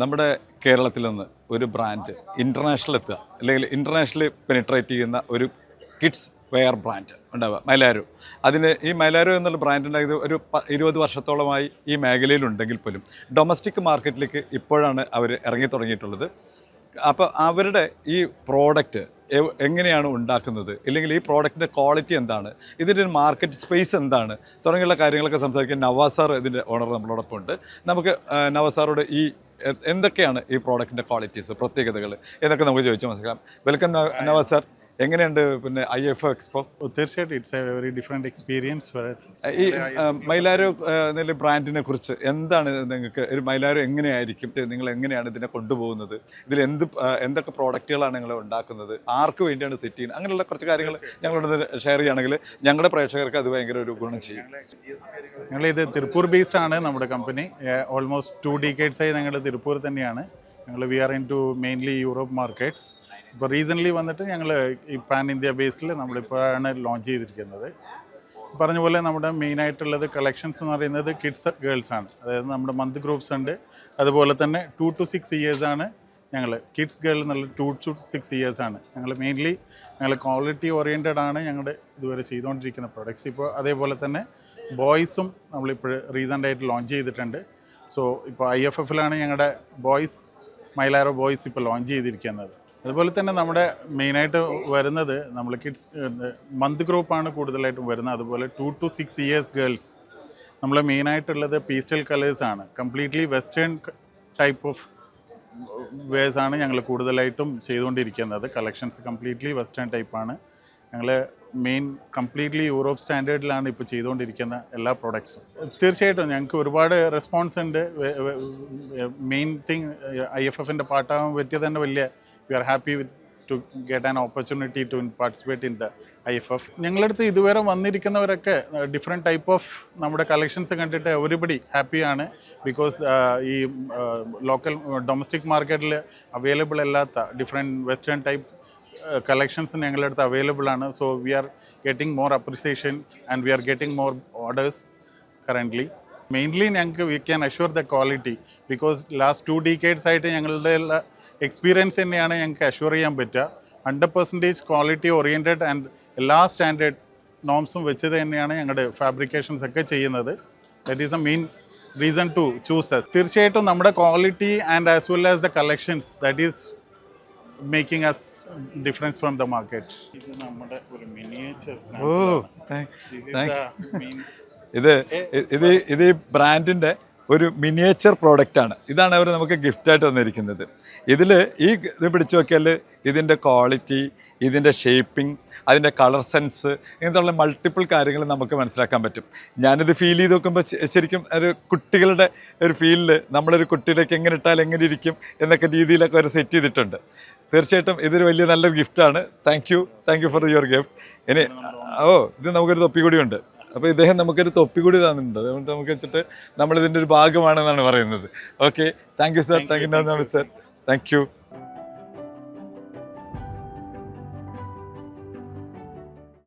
നമ്മുടെ കേരളത്തിൽ നിന്ന് ഒരു ബ്രാൻഡ് ഇന്റർനാഷണൽ എത്തുക. അല്ലെങ്കിൽ ഇന്റർനാഷണലി പെനിട്രേറ്റ് ചെയ്യുന്ന ഒരു കിഡ്സ് വെയർ ബ്രാൻഡ് ഉണ്ടാവുക. മൈലാരോ. അതിന് ഈ മൈലാരോ എന്നുള്ള ബ്രാൻഡ് ഉണ്ടായത് ഒരു ഇരുപത് വർഷത്തോളമായി ഈ മേഖലയിലുണ്ടെങ്കിൽ പോലും ഡൊമസ്റ്റിക് മാർക്കറ്റിലേക്ക് ഇപ്പോഴാണ് അവർ ഇറങ്ങി തുടങ്ങിയിട്ടുള്ളത്. അപ്പോൾ അവരുടെ ഈ പ്രോഡക്റ്റ് എങ്ങനെയാണ് ഉണ്ടാക്കുന്നത്? ഇല്ലെങ്കിൽ ഈ പ്രോഡക്റ്റിന്റെ ക്വാളിറ്റി എന്താണ്? ഇതിന്റെ മാർക്കറ്റ് സ്പേസ് എന്താണ്? തുടങ്ങിയുള്ള കാര്യങ്ങളൊക്കെ സംസാരിക്കാൻ നവാസ് സാർ ഇതിന്റെ ഓണർ നമ്മളോടൊപ്പം ഉണ്ട് നമുക്ക് നവാസാറോട് നവാസ് സാറോട് ഈ എന്തൊക്കെയാണ് ഈ പ്രോഡക്റ്റിന്റെ ക്വാളിറ്റീസ് പ്രത്യേകതകൾ ഇതൊക്കെ നമുക്ക് ചോദിച്ചു മനസ്സിലാക്കാം. വെൽക്കം നവാസ് സാർ എങ്ങനെയുണ്ട് പിന്നെ ഐ എഫ് എക്സ്പോ തീർച്ചയായിട്ടും. It's a very different experience ഈ മൈലാരോ എന്നുള്ള ബ്രാൻഡിനെ കുറിച്ച് എന്താണ് നിങ്ങൾക്ക് ഒരു മൈലാരോ എങ്ങനെയായിരിക്കും? നിങ്ങൾ എങ്ങനെയാണ് ഇതിനെ കൊണ്ടുപോകുന്നത്? ഇതിൽ എന്ത് എന്തൊക്കെ പ്രോഡക്റ്റുകളാണ് നിങ്ങൾ ഉണ്ടാക്കുന്നത്? ആർക്ക് വേണ്ടിയാണ് സെറ്റ് ചെയ്യുന്നത്? അങ്ങനെയുള്ള കുറച്ച് കാര്യങ്ങൾ ഞങ്ങളോട് ഷെയർ ചെയ്യുകയാണെങ്കിൽ ഞങ്ങളുടെ പ്രേക്ഷകർക്ക് അത് ഭയങ്കര ഒരു ഗുണം ചെയ്യും. ഞങ്ങളിത് തിരുപ്പൂർ ബേസ്ഡ് ആണ് നമ്മുടെ കമ്പനി ഓൾമോസ്റ്റ് ടു ആയി ഞങ്ങൾ തിരുപ്പൂർ തന്നെയാണ്. ഞങ്ങൾ we are into mainly Europe markets ഇപ്പോൾ റീസെന്റ്ലി വന്നിട്ട് ഞങ്ങൾ ഈ പാൻ ഇന്ത്യ ബേസിൽ നമ്മളിപ്പോഴാണ് ലോഞ്ച് ചെയ്തിരിക്കുന്നത്. പറഞ്ഞ പോലെ നമ്മുടെ മെയിനായിട്ടുള്ളത് കളക്ഷൻസ് എന്ന് പറയുന്നത് കിഡ്സ് ഗേൾസ് ആണ്. അതായത് നമ്മുടെ മന്ത് ഗ്രൂപ്പ്സ് ഉണ്ട്. അതുപോലെ തന്നെ ടു ടു സിക്സ് ഇയേഴ്സാണ് ഞങ്ങൾ കിഡ്സ് ഗേൾ എന്നുള്ള ടു ടു സിക്സ് ഇയേഴ്സാണ് ഞങ്ങൾ മെയിൻലി ഞങ്ങൾ ക്വാളിറ്റി ഓറിയന്റഡ് ആണ് ഞങ്ങളുടെ ഇതുവരെ ചെയ്തുകൊണ്ടിരിക്കുന്ന പ്രൊഡക്ട്സ് ഇപ്പോൾ അതേപോലെ തന്നെ ബോയ്സും നമ്മളിപ്പോൾ റീസെന്റ് ആയിട്ട് ലോഞ്ച് ചെയ്തിട്ടുണ്ട്. സോ ഇപ്പോൾ ഐ എഫ് എഫിലാണ് ഞങ്ങളുടെ ബോയ്സ് മൈലാറോ ബോയ്സ് ഇപ്പോൾ ലോഞ്ച് ചെയ്തിരിക്കുന്നത്. അതുപോലെ തന്നെ നമ്മുടെ മെയിനായിട്ട് വരുന്നത് നമ്മൾ കിഡ്സ് മന്ത് ഗ്രൂപ്പാണ് കൂടുതലായിട്ടും വരുന്നത്. അതുപോലെ two two six years girls നമ്മൾ മെയിനായിട്ടുള്ളത് പീസ്റ്റൽ കളേഴ്സാണ് കംപ്ലീറ്റ്ലി വെസ്റ്റേൺ ടൈപ്പ് ഓഫ് വേഴ്സാണ് ഞങ്ങൾ കൂടുതലായിട്ടും ചെയ്തുകൊണ്ടിരിക്കുന്നത്. കളക്ഷൻസ് കംപ്ലീറ്റ്ലി വെസ്റ്റേൺ ടൈപ്പാണ് ഞങ്ങൾ മെയിൻ കംപ്ലീറ്റ്ലി യൂറോപ്പ് സ്റ്റാൻഡേർഡിലാണ് ഇപ്പോൾ ചെയ്തുകൊണ്ടിരിക്കുന്ന എല്ലാ പ്രോഡക്ട്സും തീർച്ചയായിട്ടും ഞങ്ങൾക്ക് ഒരുപാട് റെസ്പോൺസ് ഉണ്ട്. മെയിൻ തിങ് ഐ എഫ് എഫിന്റെ പാട്ടാകാൻ പറ്റിയത് തന്നെ വലിയ we are happy with to get an opportunity to participate in the I F F ഞങ്ങളടുത്ത് ഇതുവരെ വന്നിരിക്കുന്നവരൊക്കെ ഡിഫറെന്റ് ടൈപ്പ് ഓഫ് നമ്മുടെ കളക്ഷൻസ് കണ്ടിട്ട് എവറിബഡി ഹാപ്പിയാണ് ബിക്കോസ് ഈ ലോക്കൽ ഡൊമസ്റ്റിക് മാർക്കറ്റിൽ അവൈലബിൾ അല്ലാത്ത ഡിഫറെന്റ് വെസ്റ്റേൺ ടൈപ്പ് കളക്ഷൻസ് ഞങ്ങളുടെ അടുത്ത് അവൈലബിൾ ആണ്. So we are getting more appreciations and we are getting more orders currently mainly ഞങ്ങൾക്ക് we can assure the quality because last two decades ആയിട്ട് ഞങ്ങളുടെ experience തന്നെയാണ് ഞങ്ങൾക്ക് അഷ്യൂർ ചെയ്യാൻ പറ്റുക. Hundred percentage quality oriented and എല്ലാ standard നോംസും വെച്ച് തന്നെയാണ് ഞങ്ങളുടെ ഫാബ്രിക്കേഷൻസ് ഒക്കെ ചെയ്യുന്നത്. That is the main reason to choose us തീർച്ചയായിട്ടും നമ്മുടെ quality and as well as the collections that is making us difference from the market ഇത് നമ്മുടെ ഒരു മിനിയേച്ചർ ഓ ഇത് ഇത് ഇത് ഈ ബ്രാൻഡിന്റെ ഒരു മിനിയേച്ചർ പ്രോഡക്റ്റാണ് ഇതാണ് അവർ നമുക്ക് ഗിഫ്റ്റായിട്ട് തന്നിരിക്കുന്നത്. ഇതിൽ ഈ ഇത് പിടിച്ചു നോക്കിയാൽ ഇതിന്റെ ക്വാളിറ്റി ഇതിന്റെ ഷേപ്പിംഗ് അതിന്റെ കളർ സെൻസ് ഇങ്ങനത്തുള്ള മൾട്ടിപ്പിൾ കാര്യങ്ങൾ നമുക്ക് മനസ്സിലാക്കാൻ പറ്റും. ഞാനിത് ഫീൽ ചെയ്ത് നോക്കുമ്പോൾ ശരിക്കും ഒരു കുട്ടികളുടെ ഒരു ഫീലിൽ നമ്മളൊരു കുട്ടിയിലേക്ക് എങ്ങനെ ഇട്ടാൽ എങ്ങനെ ഇരിക്കും എന്നൊക്കെ രീതിയിലൊക്കെ അവർ സെറ്റ് ചെയ്തിട്ടുണ്ട്. തീർച്ചയായിട്ടും ഇതൊരു വലിയ നല്ലൊരു ഗിഫ്റ്റാണ് thank you thank you for your gift ഇനി ഓ ഇത് നമുക്കൊരു തൊപ്പി കൂടിയുണ്ട്. അപ്പോൾ ഇദ്ദേഹം നമുക്കൊരു തൊപ്പി കൂടി തന്നിട്ടുണ്ട്. അതുകൊണ്ട് നമുക്ക് വെച്ചിട്ട് നമ്മളിതിന്റെ ഒരു ഭാഗമാണെന്നാണ് പറയുന്നത്. Okay thank you sir thank you sir thank you